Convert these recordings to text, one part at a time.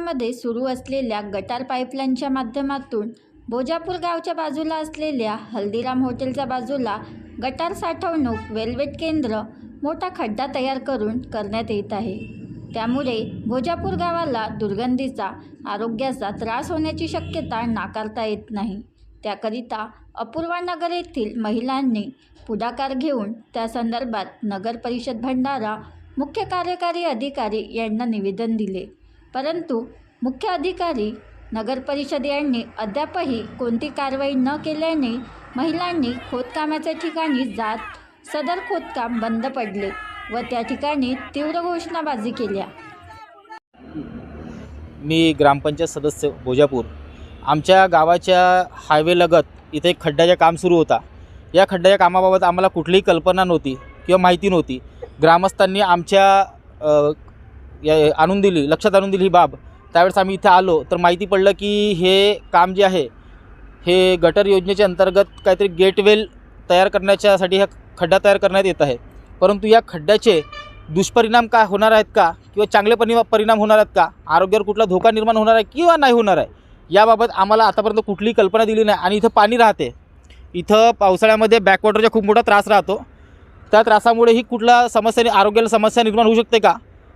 शहरामध्ये सुरू असलेल्या गटार पाईपलाईनच्या माध्यमातून भोजापूर गावच्या बाजूला असलेल्या हल्दीराम हॉटेलच्या बाजूला गटार साठवणूक वेल्वेट केंद्र मोठा खड्डा तयार करून करण्यात येत आहे. त्यामुळे भोजापूर गावाला दुर्गंधीचा आरोग्याचा त्रास होण्याची शक्यता नाकारता येत नाही. त्याकरिता अपूर्वा नगर येथील महिलांनी पुढाकार घेऊन त्या संदर्भात नगर परिषद भंडारा मुख्य कार्यकारी अधिकारी यांना निवेदन दिले. परंतु मुख्य अधिकारी नगरपरिषद यांनी अद्यापही कोणती कारवाई न केल्याने महिलांनी खोदकामाच्या ठिकाणी जात सदर खोदकाम बंद पडले व त्या ठिकाणी तीव्र घोषणाबाजी केल्या. मी ग्रामपंचायत सदस्य भोजापूर आमच्या गावाच्या हायवेलगत इथे एक खड्ड्याचे काम सुरू होता. या खड्ड्याच्या कामाबाबत आम्हाला कुठलीही कल्पना नव्हती किंवा माहिती नव्हती. ग्रामस्थांनी आमच्या या- आणून दिली लक्षात आणून दिली ही बाब. त्यावेळेस आम्ही इथे आलो तर माहिती पडलं की हे काम जे आहे हे गटर योजनेच्या अंतर्गत काहीतरी गेटवेल तयार करण्याच्यासाठी हा खड्डा तयार करण्यात येत आहे. परंतु या खड्ड्याचे दुष्परिणाम काय होणार आहेत का? किंवा चांगले परिणाम परिणाम होणार आहेत का? आरोग्यावर कुठला धोका निर्माण होणार आहे किंवा नाही होणार आहे? याबाबत आम्हाला आतापर्यंत कुठलीही कल्पना दिली नाही आणि इथं पाणी राहते. इथं पावसाळ्यामध्ये बॅकवॉटरचा खूप मोठा त्रास राहतो. त्या त्रासामुळेही कुठला समस्या आरोग्याला समस्या निर्माण होऊ शकते का?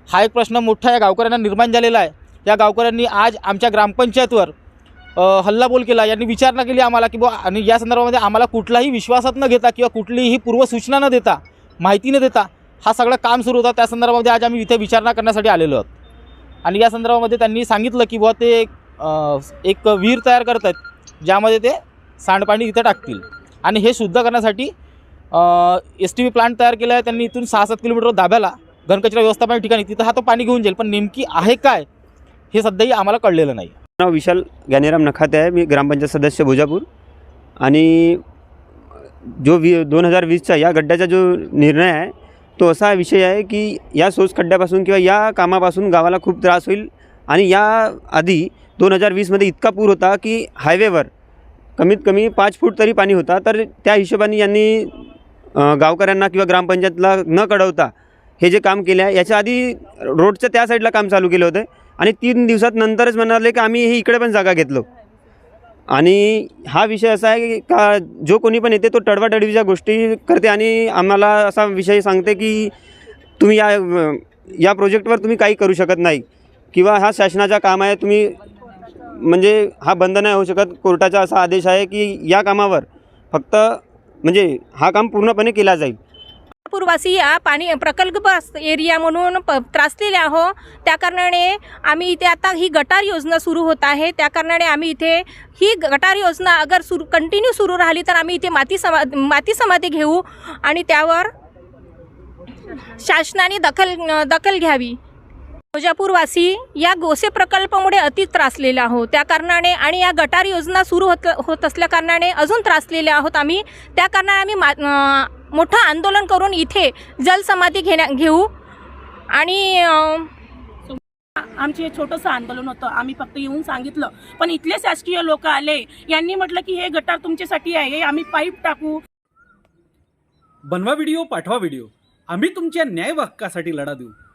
हा एक प्रश्न मोठा या गावकऱ्यांना निर्माण झालेला आहे. या गावकऱ्यांनी आज आमच्या ग्रामपंचायतवर हल्लाबोल केला. यांनी विचारणा केली आम्हाला की बुवा आणि या संदर्भामध्ये आम्हाला कुठलाही विश्वासात न घेता किंवा कुठलीही पूर्वसूचना न देता माहिती न देता हा सगळं काम सुरू होता. त्या संदर्भामध्ये आज आम्ही इथे विचारणा करण्यासाठी आलेलो आहोत. आणि या संदर्भामध्ये त्यांनी सांगितलं की बुवा ते एक, एक विहीर तयार करत आहेत ज्यामध्ये ते सांडपाणी इथं टाकतील. आणि हे शुद्ध करण्यासाठी एस टी व्ही प्लांट तयार केला आहे. त्यांनी इथून सहा सात किलोमीटर दाब्याला घनकचरा व्यवस्थापन ठिकाणी तिथं हा तो पाणी घेऊन जाईल. पण नेमकी आहे काय? हे सध्याही आम्हाला कळलेलं नाही. नाव विशाल ज्ञानेराम नखाते आहे. मी ग्रामपंचायत सदस्य भुजापूर. आणि जो वी दोन हजार वीसचा या गड्ड्याचा जो निर्णय आहे तो असा विषय आहे की या सोस खड्ड्यापासून किंवा या कामापासून गावाला खूप त्रास होईल. आणि या आधी दोन हजार वीसमध्ये इतका पूर होता की हायवेवर कमीत कमी पाच फूट तरी पाणी होता. तर त्या हिशोबाने यांनी गावकऱ्यांना किंवा ग्रामपंचायतला न कळवता हे जे काम केले आहे याच्या आधी रोडच्या त्या साईडला काम चालू केलं होतं. आणि तीन दिवसात नंतरच म्हणाले की आम्ही ही इकडे पण जागा घेतलो. आणि हा विषय असा आहे की का जो कोणी पण येते तो टडवाटडवीच्या गोष्टी करते आणि आम्हाला असा विषय सांगते की तुम्ही या या प्रोजेक्टवर तुम्ही काही करू शकत नाही. किंवा हा शासनाचा काम आहे तुम्ही म्हणजे हा बंद नाही होऊ शकत. कोर्टाचा असा आदेश आहे की या कामावर फक्त म्हणजे हा काम पूर्णपणे केला जाईल. पूर्वासी या पाणी प्रकल्प एरिया म्हणून प त्रासलेले आहो त्या कारणाने आम्ही इथे आता ही गटार योजना सुरू होत आहे. त्या कारणाने आम्ही इथे ही गटार योजना अगर सुरू कंटिन्यू सुरू राहिली तर आम्ही इथे माती समा माती समाधी घेऊ आणि त्यावर शासनाने दखल दखल घ्यावी. भोजापूरवासी या गोसे प्रकल्पामुळे अति त्रासलेले आहोत. त्या कारणाने आणि या गटार योजना सुरू होत होत असल्या कारणाने अजून त्रासलेले आहोत आम्ही. त्या कारणाने आम्ही मोठं आंदोलन करून इथे जलसमाधी घेण्या घेऊ. आणि आमचे हे छोटंसं आंदोलन होतं. आम्ही फक्त येऊन सांगितलं. पण इथले शासकीय लोक आले. यांनी म्हटलं की हे गटार तुमच्यासाठी आहे. आम्ही पाईप टाकू. बनवा व्हिडिओ पाठवा व्हिडिओ. आम्ही तुमच्या न्याय हक्कासाठी लढा देऊ.